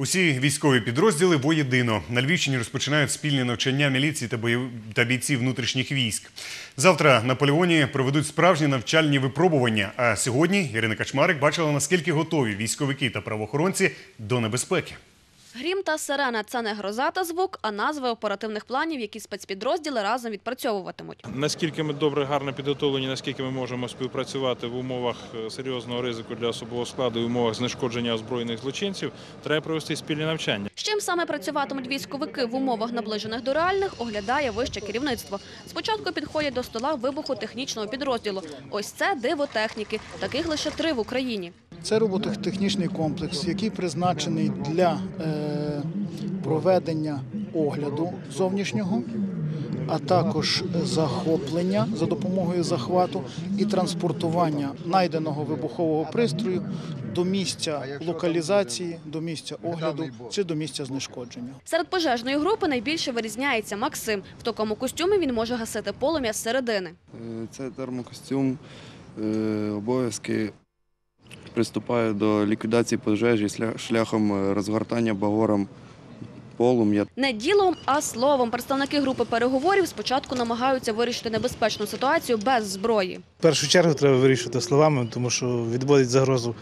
Усі військові підрозділи воєдино на Львівщині розпочинають спільне навчання міліції та боїв та бійців внутрішніх військ. Завтра на полігоні проведуть справжні навчальні випробування. А сьогодні Ірина Качмарик бачила наскільки готові військовики та правоохоронці до небезпеки. Грім та сирена – це не гроза та звук, а назви оперативних планів, які спецпідрозділи разом відпрацьовуватимуть. Наскільки ми добре, гарно підготовлені, наскільки ми можемо співпрацювати в умовах е, серйозного ризику для особового складу в умовах знешкодження озброєних злочинців, треба провести спільні навчання. З чим саме працюватимуть військовики в умовах наближених до реальних, оглядає вище керівництво. Спочатку підходять до стола вибуху технічного підрозділу. Ось це диво техніки. Таких лише три в Україні. Це робототехнічний комплекс, який призначений для е, проведення огляду зовнішнього, а також захоплення за допомогою захвату і транспортування найденого вибухового пристрою до місця локалізації, до місця огляду чи до місця знешкодження. Серед пожежної групи найбільше вирізняється Максим. В такому костюмі він може гасити полум'я зсередини. Е, Це термокостюм, е, обов'язки. Приступаю до ліквідації пожежі шляхом е, розгортання багором полум'я. Не ділом, а словом. Представники групи переговорів спочатку намагаються вирішити небезпечну ситуацію без зброї. В першу чергу треба вирішити словами, тому що відводить загрозу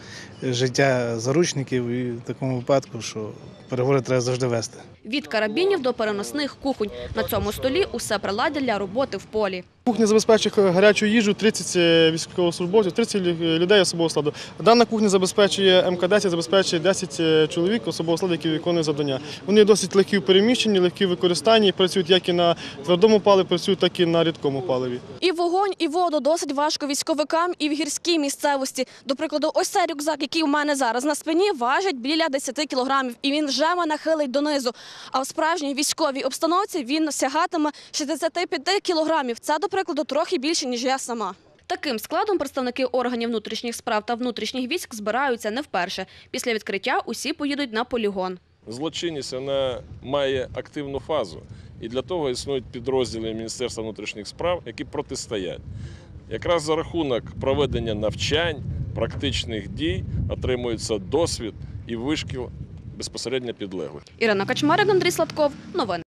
життя заручників і в такому випадку, що переговори треба завжди вести. Від карабінів до переносних кухонь. На цьому столі усе приладдя для роботи в полі. Кухня забезпечує гарячу їжу 30 військовослужбовців, 30 людей особового складу. Дана кухня забезпечує МК-10, забезпечує 10 е, чоловік особового складу, які виконують завдання. Вони досить легкі в переміщенні, легкі в використанні, працюють як і на твердому паливі, працюють, так і на рідкому паливі. І вогонь, і воду досить важко військовикам і в гірській місцевості. До прикладу, ось цей рюкзак, який у мене зараз на спині, важить біля 10 кілограмів, і він вже мене хилить донизу. А в справжній військовій обстановці він сягатиме 65 кілограмів. Це, до прикладу, трохи більше, ніж я сама. Таким складом представники органів внутрішніх справ та внутрішніх військ збираються не вперше. Після відкриття усі поїдуть на полігон. злочинність вона має активну фазу. І для того існують підрозділи Міністерства внутрішніх справ, які протистоять. Якраз за рахунок проведення навчань, практичних дій отримується досвід і вишкіл безпосередньо підлеглих. Ірина Качмарик, Андрій Сладков. Новини.